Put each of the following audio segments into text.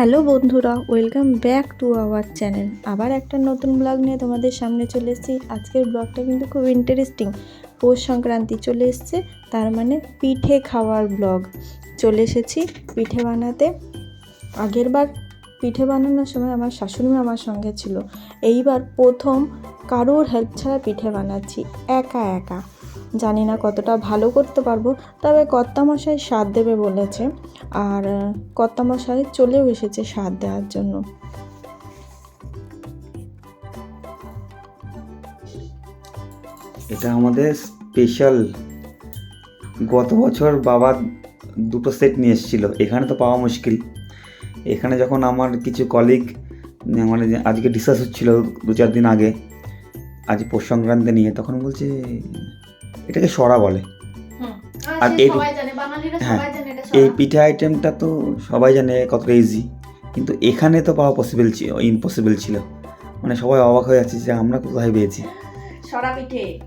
Hello বন্ধুরা, welcome back to our channel. আবার একটা নতুন ব্লগ নিয়ে তোমাদের সামনে চলে এসেছি। আজকের ব্লগটা কিন্তু খুব ইন্টারেস্টিং পৌষ সংক্রান্তি চলে এসছে, তার মানে পিঠে খাওয়ার ব্লগ। চলে এসেছি পিঠে বানাতে। আগের বার পিঠে বানানোর সময় আমার শাশুড়িমা আমার সঙ্গে ছিল। এইবার প্রথম কারোর হেল্প ছাড়া পিঠে বানাচ্ছি, একা একা। জানি না কতটা ভালো করতে পারব, তবে কর্তামশাই স্বাদ দেবে বলেছে। আর কর্তামশাই চলেও এসেছে স্বাদ দেওয়ার জন্য। এটা আমাদের স্পেশাল গত বছর বাবা দুটো সেট নিয়ে এসেছিল, এখানে তো পাওয়া মুশকিল। এখানে যখন আমার কিছু কলিগ মানে আজকে ডিসকাস হচ্ছিল দু চার দিন আগে, আজ পৌষ সংক্রান্তি নিয়ে, তখন বলছে এটাকে সরা বলে। আর এই- হ্যাঁ, এই পিঠা আইটেমটা তো সবাই জানে কতটা ইজি কিন্তু এখানে তো পাওয়া পসিবল ছিল ইম্পসিবল ছিল। মানে সবাই অবাক হয়ে যাচ্ছে যে আমরা কোথায় পেয়েছি। সরা পিঠে।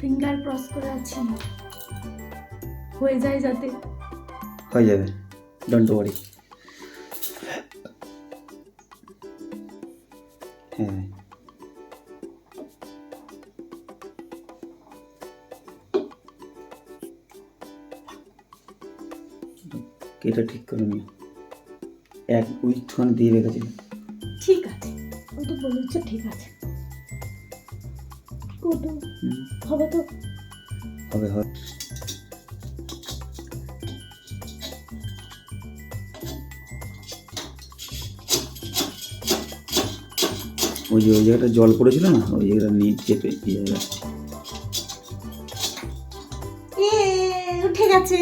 ফিঙ্গার ক্রস করে আছি হয়ে যায় যাতে। হয়ে যাবে। ডোন্ট ওয়ারি হ্যাঁ। এটা ঠিক করে নিও। এক উইকখান দিয়ে রেখেছিল ঠিক আছে। ও তো বলেছে ঠিক আছে। হুম, হবে তো? হবে হবে। ওই যে ওই জায়গাটা জল পড়েছিল না? ওই জায়গাটা নিয়ে চেপে উঠে গেছে।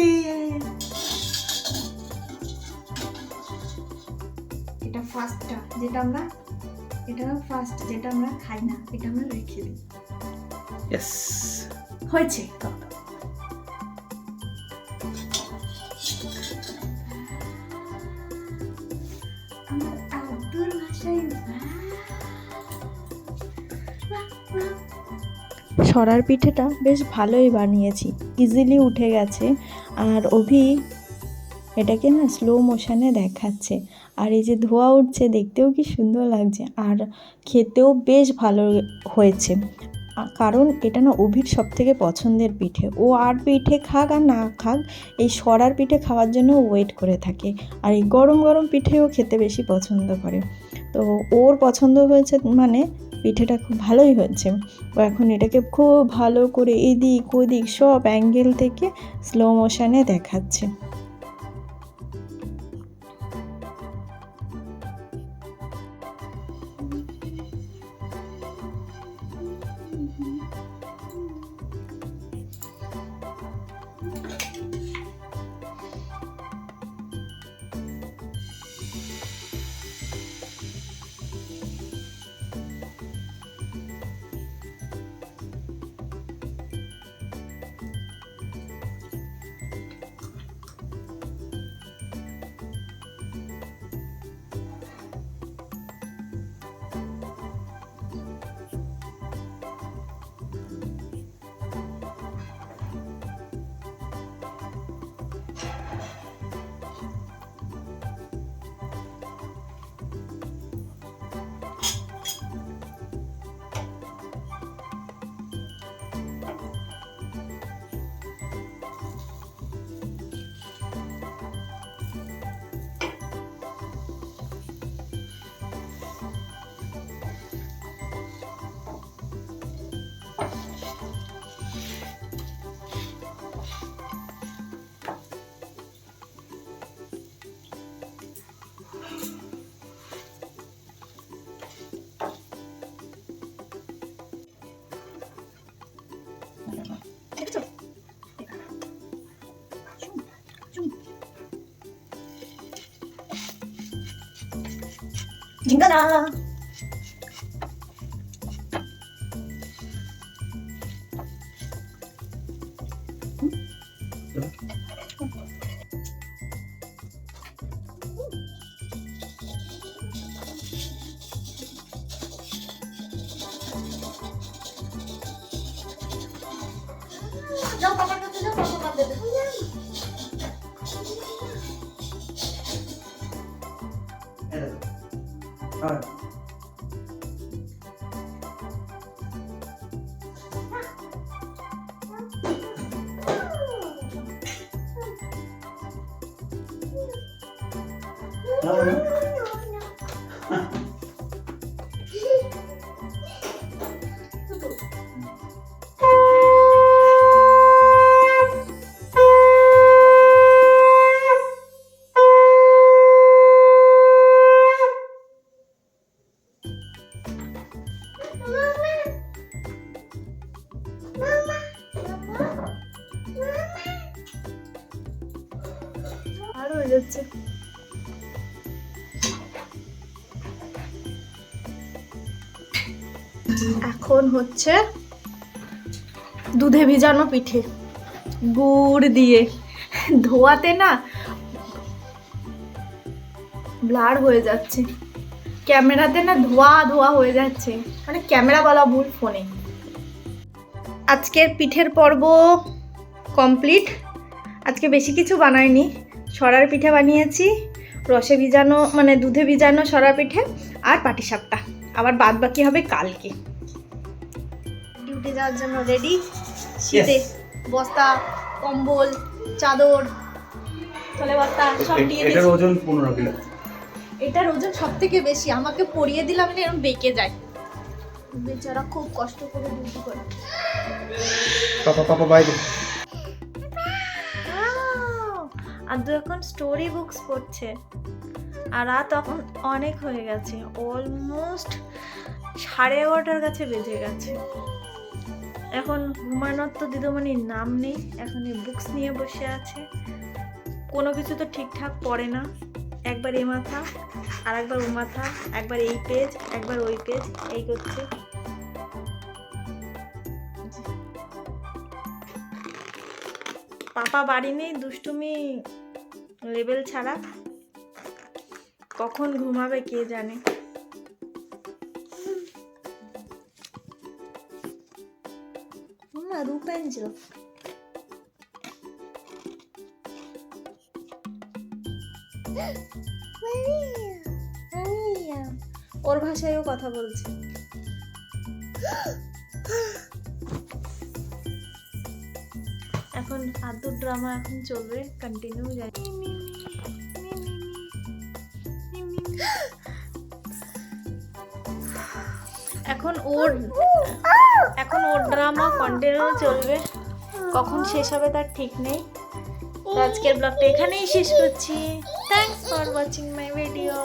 এটা ফার্স্টটা যেটা আমরা এটা ফার্স্ট যেটা আমরা খাই না এটা আমরা রেখে দিই। ইয়েস হয়েছে সরার পিঠেটা বেশ ভালোই বানিয়েছি। ইজিলি উঠে গেছে। আর অভি এটাকে না স্লো মোশনে দেখাচ্ছে। আর এই যে ধোয়া উঠছে দেখতেও কি সুন্দর লাগছে। আর খেতেও বেশ ভালো হয়েছে। কারণ এটা না অভির সব থেকে পছন্দের পিঠে। ও আর পিঠে খাক আর না খাক, এই সরার পিঠে খাওয়ার জন্য ওয়েট করে থাকে। আর এই গরম গরম পিঠেও খেতে বেশি পছন্দ করে। তো ওর পছন্দ হয়েছে মানে পিঠেটা খুব ভালোই হয়েছে। ও এখন এটাকে খুব ভালো করে এদিক ওদিক সব অ্যাঙ্গেল থেকে স্লো মোশনে দেখাচ্ছে। 딩가나 너 바닥에 뜯어서 먹었는데 그냥 দেবে আর হয়ে যাচ্ছে। এখন হচ্ছে দুধে ভিজানো পিঠে। গুড় দিয়ে। ধোয়াতে না ব্লার হয়ে যাচ্ছে। ক্যামেরাতে না ধোয়া ধোয়া হয়ে যাচ্ছে। মানে ক্যামেরা বলা ভুল ফোনে। আজকের পিঠের পর্ব কমপ্লিট। আজকে বেশি কিছু বানাইনি। সরার পিঠে বানিয়েছি রসে ভিজানো মানে দুধে ভিজানো সরা পিঠে আর পাটিসাপটা। আবার বাদ বাকি হবে কালকে। ডিউটি যাওয়ার জন্য রেডি শীতে বস্তা কম্বল চাদর চলে বস্তা সব এটার ওজন কিলো। এটার ওজন সব থেকে বেশি। আমাকে পরিয়ে দিলাম না এরকম বেঁকে যায় বেচারা খুব কষ্ট করে ডিউটি করে। পাপা পাপা বাইরে আদু এখন স্টোরি বুকস পড়ছে। আর রাত এখন অনেক হয়ে গেছে অলমোস্ট সাড়ে এগারোটার কাছে বেজে গেছে। এখন ঘুমানোর তো দিদুমণির নাম নেই, এখন এই বুকস নিয়ে বসে আছে। কোনো কিছু তো ঠিকঠাক পড়ে না, একবার এ মাথা, আর একবার ও মাথা, একবার এই পেজ একবার ওই পেজ এই করছে। পাপা বাড়ি নেই, দুষ্টুমি লেভেল ছাড়া কখন ঘুমাবে কে জানে? ওর ভাষায়ও কথা বলছে। এখন আদুর ড্রামা এখন চলবে কন্টিনিউ যাই। এখন ওর এখন ওর ড্রামা কন্টিনিউ চলবে। কখন শেষ হবে তার ঠিক নেই। আজকের ব্লগটা এখানেই শেষ করছি। Thanks for watching my video